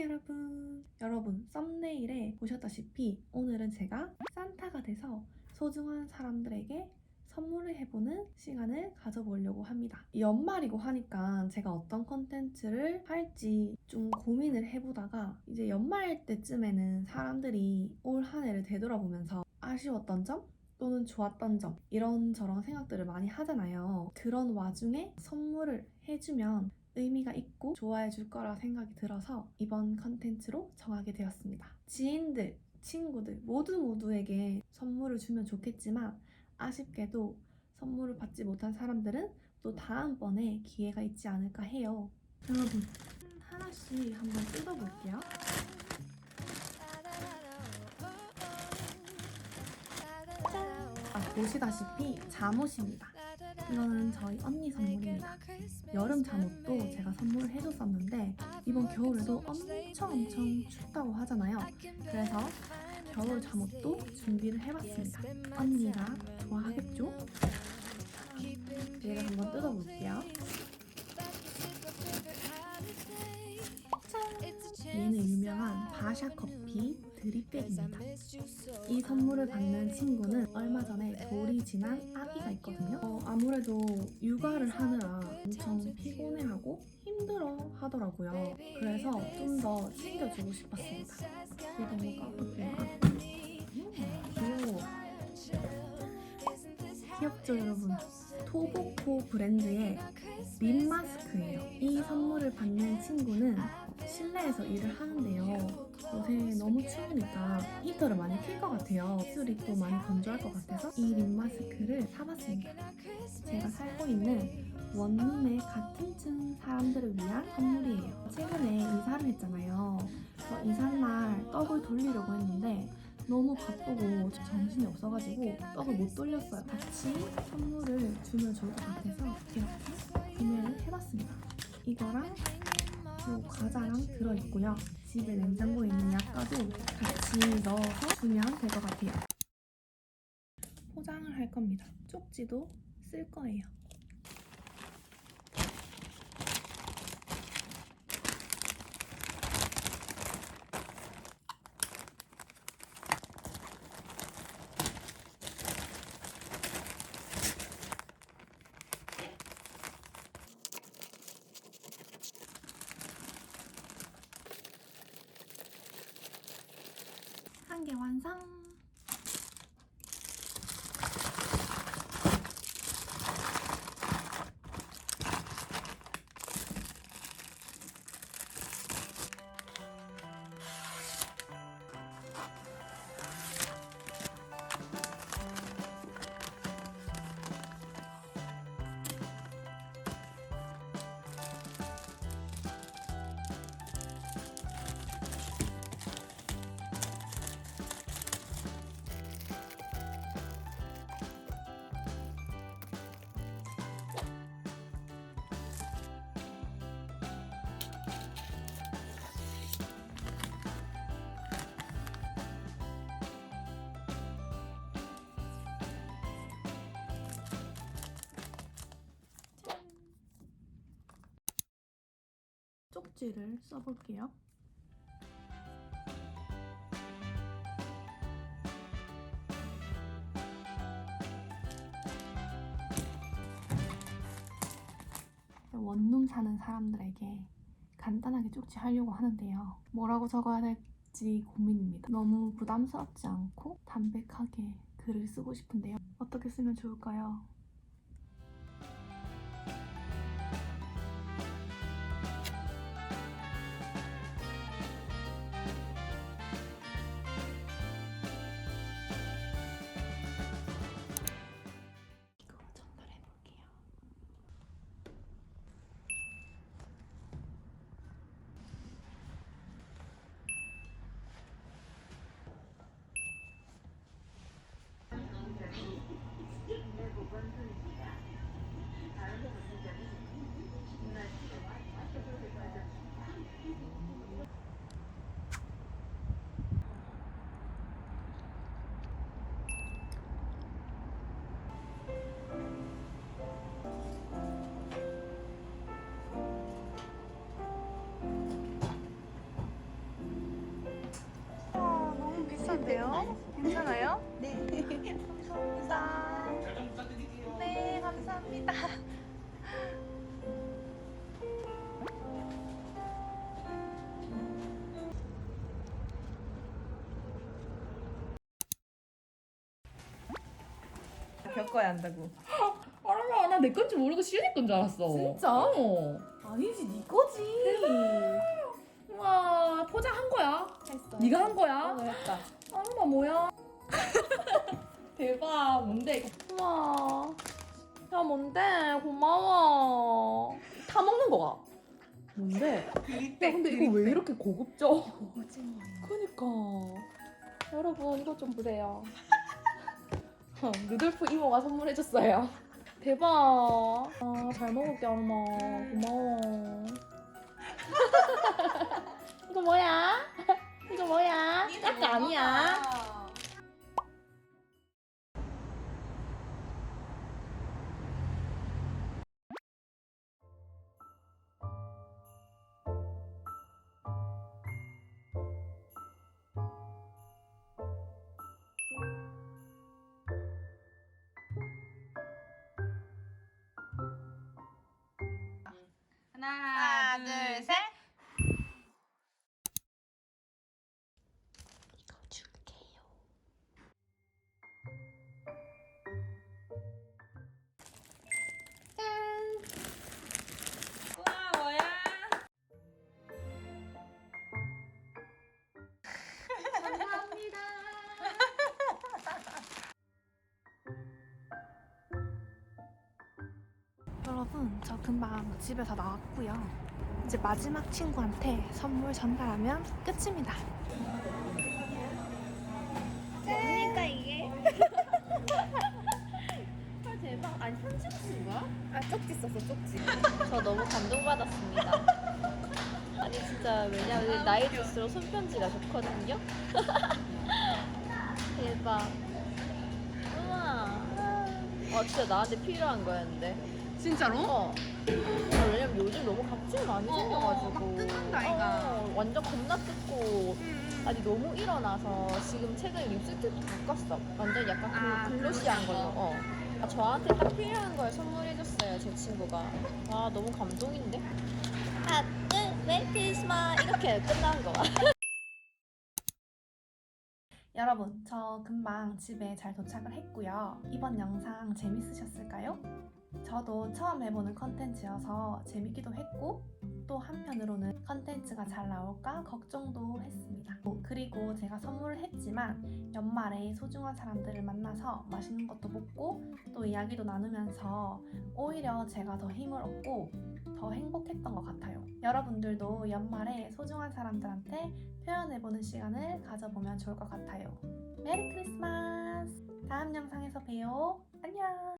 여러분. 여러분 썸네일에 보셨다시피 오늘은 제가 산타가 돼서 소중한 사람들에게 선물을 해보는 시간을 가져보려고 합니다. 연말이고 하니까 제가 어떤 컨텐츠를 할지 좀 고민을 해보다가 이제 연말 때쯤에는 사람들이 올 한 해를 되돌아보면서 아쉬웠던 점? 또는 좋았던 점 이런저런 생각들을 많이 하잖아요. 그런 와중에 선물을 해주면 의미가 있고 좋아해 줄 거라 생각이 들어서 이번 컨텐츠로 정하게 되었습니다. 지인들, 친구들 모두 모두에게 선물을 주면 좋겠지만 아쉽게도 선물을 받지 못한 사람들은 또 다음번에 기회가 있지 않을까 해요. 여러분 하나씩 한번 뜯어볼게요. 아, 보시다시피 잠옷입니다. 이거는 저희 언니 선물입니다. 여름 잠옷도 제가 선물을 해줬었는데 이번 겨울에도 엄청 엄청 춥다고 하잖아요. 그래서 겨울 잠옷도 준비를 해봤습니다. 언니가 좋아하겠죠? 얘를 한번 뜯어볼게요. 얘는 유명한 바샤 커피 드립백입니다. 이 선물을 받는 친구는 얼마 전에 돌이 지난 아기가 있거든요. 어, 아무래도 육아를 하느라 엄청 피곤해하고 힘들어 하더라고요. 그래서 좀 더 챙겨주고 싶었습니다. 이거 까볼게요. 음, 귀여워. 귀엽죠, 여러분? 토보코 브랜드의 립 마스크예요. 이 선물을 받는 친구는 실내에서 일을 하는데요. 요새 너무 추우니까 히터를 많이 킬 것 같아요. 술이 또 많이 건조할 것 같아서 이 립 마스크를 사봤습니다. 제가 살고 있는 원룸의 같은 층 사람들을 위한 선물이에요. 최근에 이사를 했잖아요. 그래서 이삿날 떡을 돌리려고 했는데 너무 바쁘고 정신이 없어가지고 떡을 못 돌렸어요. 같이 선물을 주면 좋을 것 같아서 이렇게 구매를 해봤습니다. 이거랑 요 과자랑 들어있고요. 집에 냉장고에 있는 약과도 같이 넣어서 주면 될 것 같아요. 포장을 할 겁니다. 쪽지도 쓸 거예요. 한개 완성! 쪽지를 써볼게요. 원룸 사는 사람들에게 간단하게 쪽지 하려고 하는데요. 뭐라고 적어야 될지 고민입니다. 너무 부담스럽지 않고 담백하게 글을 쓰고 싶은데요. 어떻게 쓰면 좋을까요? 아, 너무 비싼데요? 감사합니다. 겪어야 한다고. 알아 나 내 건지 모르고 시은이 건줄 알았어 진짜? 어. 아니지, 네 거지. 우와 포장한 거야 했어. 네가 한 거야 어, 했다. 아마 뭐야 대박 뭔데 이거 우와. 야, 뭔데? 고마워. 다 먹는 거야. 뭔데 야. 근데 이거 왜 이렇게 고급져. 그니까 여러분 이거 좀 보세요 어, 루돌프 이모가 선물해줬어요 대박 아, 잘 먹을게 엄마 고마워 이거 뭐야? 이거 뭐야? 딱 아니야 하 여러분, 저 금방 집에서 나왔고요. 이제 마지막 친구한테 선물 전달하면 끝입니다. 뭡니까 이게? 헐 대박 아니 편지 쓴 거야? 아, 쪽지 썼어, 쪽지. 저 너무 감동받았습니다. 아니 진짜 왜냐면 나이 들수록 손편지가 좋거든요. 대박. 우와. 어 진짜 나한테 필요한 거였는데. 진짜로? 어. 아, 왜냐면 요즘 너무 갑자기 많이 어, 어, 생겨가지고. 막 뜯는다, 아이가. 어, 완전 겁나 뜯고. 아니 너무 일어나서 지금 최근에 립스틱도 바꿨어. 완전 약간 그 아, 글로시한 글로시한 걸로. 거. 어. 아, 저한테 딱 필요한 걸 선물해줬어요 제 친구가. 와 너무 감동인데. 하나 둘 메리 크리스마스 이렇게 끝나는 거 봐. 여러분, 저 금방 집에 잘 도착을 했고요. 이번 영상 재밌으셨을까요? 저도 처음 해보는 컨텐츠여서 재밌기도 했고, 또 한편으로는 컨텐츠가 잘 나올까 걱정도 했습니다. 어, 그리고 제가 선물을 했지만 연말에 소중한 사람들을 만나서 맛있는 것도 먹고 또 이야기도 나누면서 오히려 제가 더 힘을 얻고 더 행복했던 것 같아요. 여러분들도 연말에 소중한 사람들한테 표현해보는 시간을 가져보면 좋을 것 같아요. 메리 크리스마스! 다음 영상에서 봬요. 안녕!